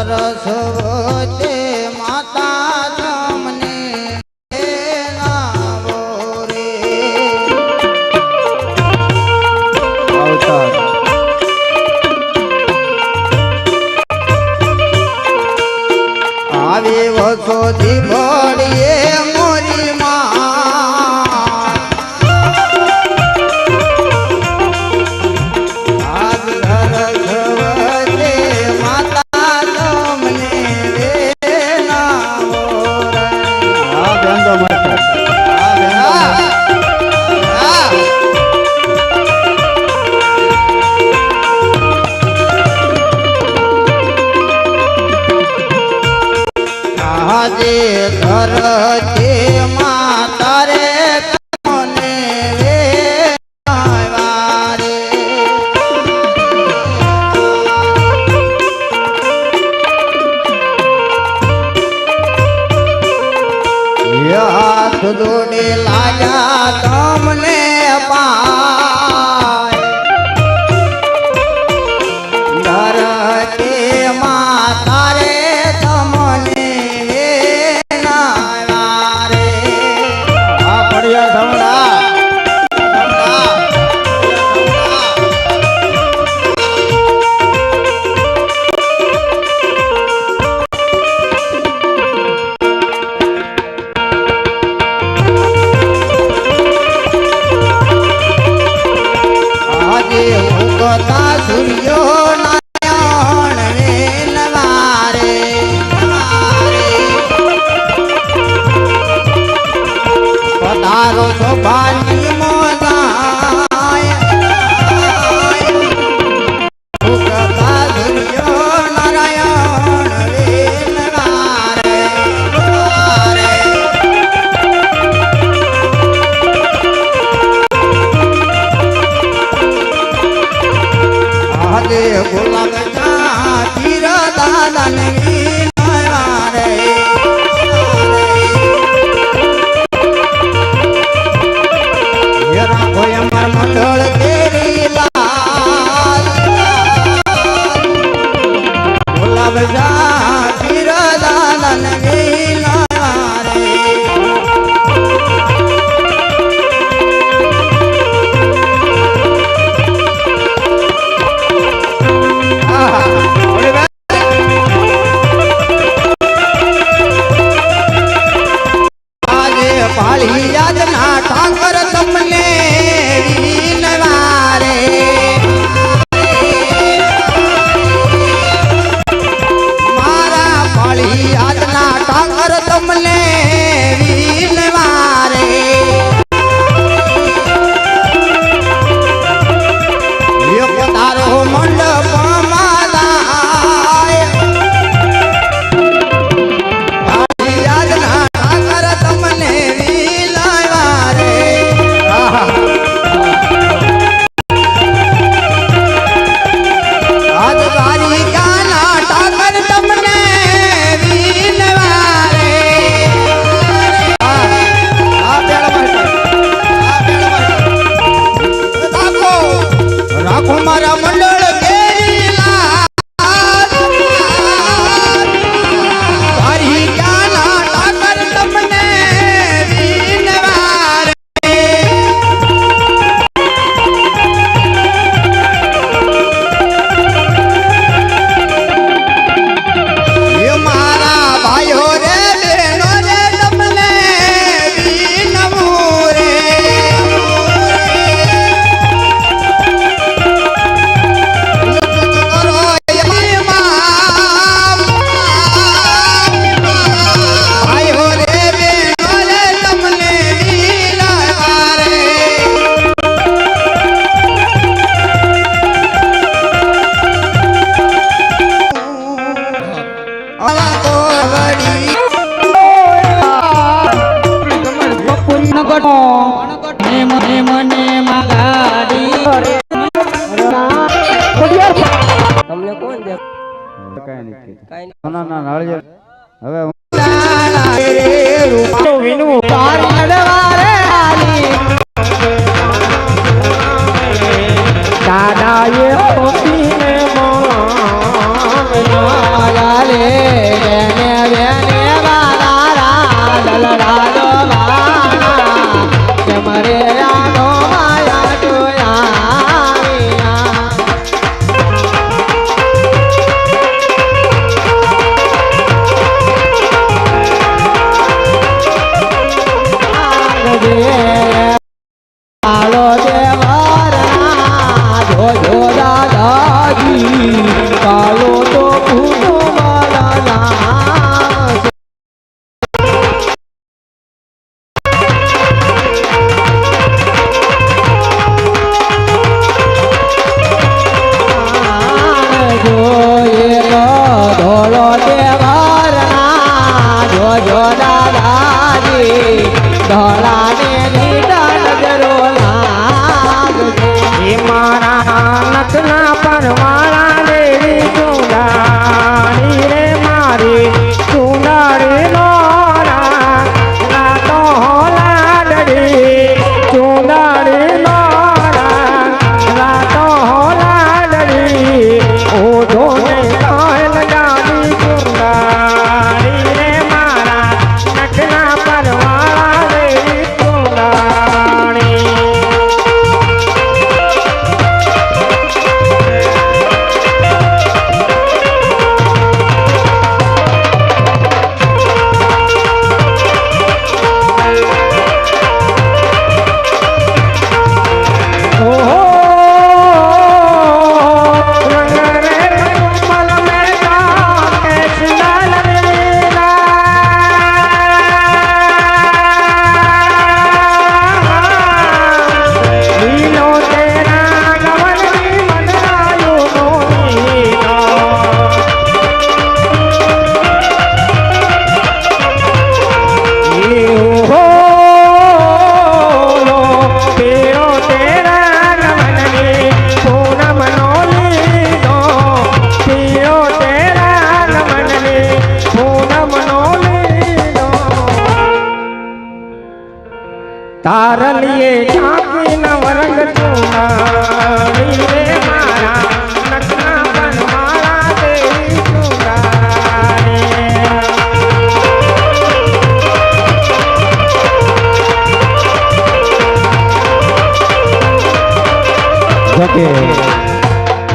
સરસ્વતે માતા તમને આવે વસોધી કઈ નથી હવે દાદા દાદાજી કાલો તો ભૂલો ધોળાને લીધા નજરો લાગજો. એ મારા નખના પરવાળા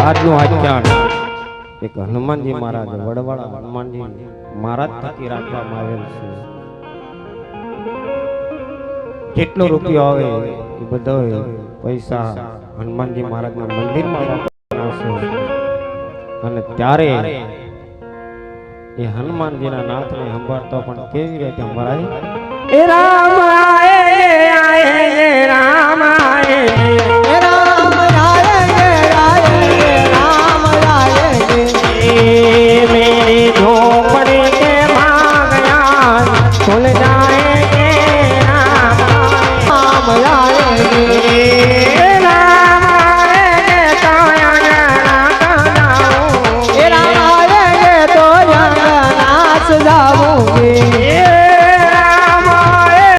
આજનું આખ્યાન એક હનુમાનજી મહારાજ વડવાળા હનુમાનજી મહારાજ થકી રાખવામાં આવેલ છે. જેટલો રૂપિયો આવે એ બધો પૈસા હનુમાનજી મહારાજના મંદિરમાં અને ત્યારે એ હનુમાનજીના નાથને સંભાળતો પણ કેવી રીતે સંભળાય? એ રામ આયે રામ આયે.